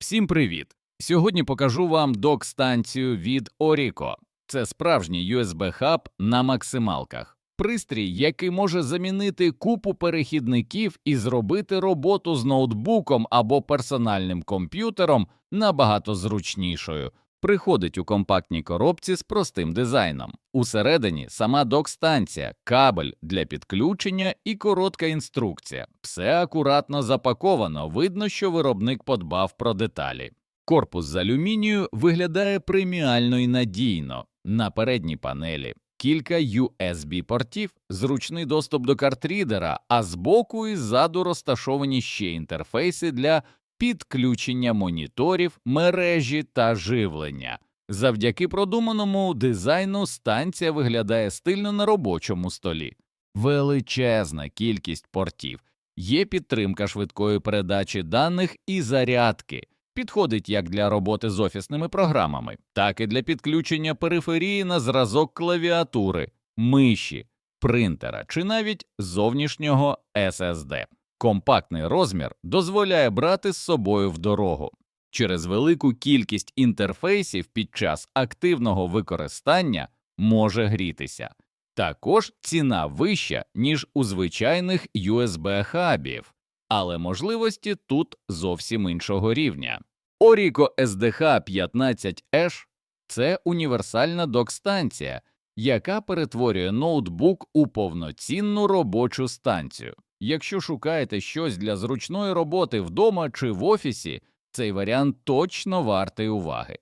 Всім привіт! Сьогодні покажу вам док-станцію від Orico. Це справжній USB-хаб на максималках. Пристрій, який може замінити купу перехідників і зробити роботу з ноутбуком або персональним комп'ютером набагато зручнішою. Приходить у компактній коробці з простим дизайном. Усередині сама док-станція, кабель для підключення і коротка інструкція. Все акуратно запаковано, видно, що виробник подбав про деталі. Корпус з алюмінію виглядає преміально і надійно. На передній панелі кілька USB-портів, зручний доступ до картрідера, а збоку і ззаду розташовані ще інтерфейси для підключення моніторів, мережі та живлення. Завдяки продуманому дизайну станція виглядає стильно на робочому столі. Величезна кількість портів. Є підтримка швидкої передачі даних і зарядки. Підходить як для роботи з офісними програмами, так і для підключення периферії на зразок клавіатури, миші, принтера чи навіть зовнішнього SSD. Компактний розмір дозволяє брати з собою в дорогу. Через велику кількість інтерфейсів під час активного використання може грітися. Також ціна вища, ніж у звичайних USB-хабів, але можливості тут зовсім іншого рівня. Orico SDH 15H – це універсальна док-станція, яка перетворює ноутбук у повноцінну робочу станцію. Якщо шукаєте щось для зручної роботи вдома чи в офісі, цей варіант точно вартий уваги.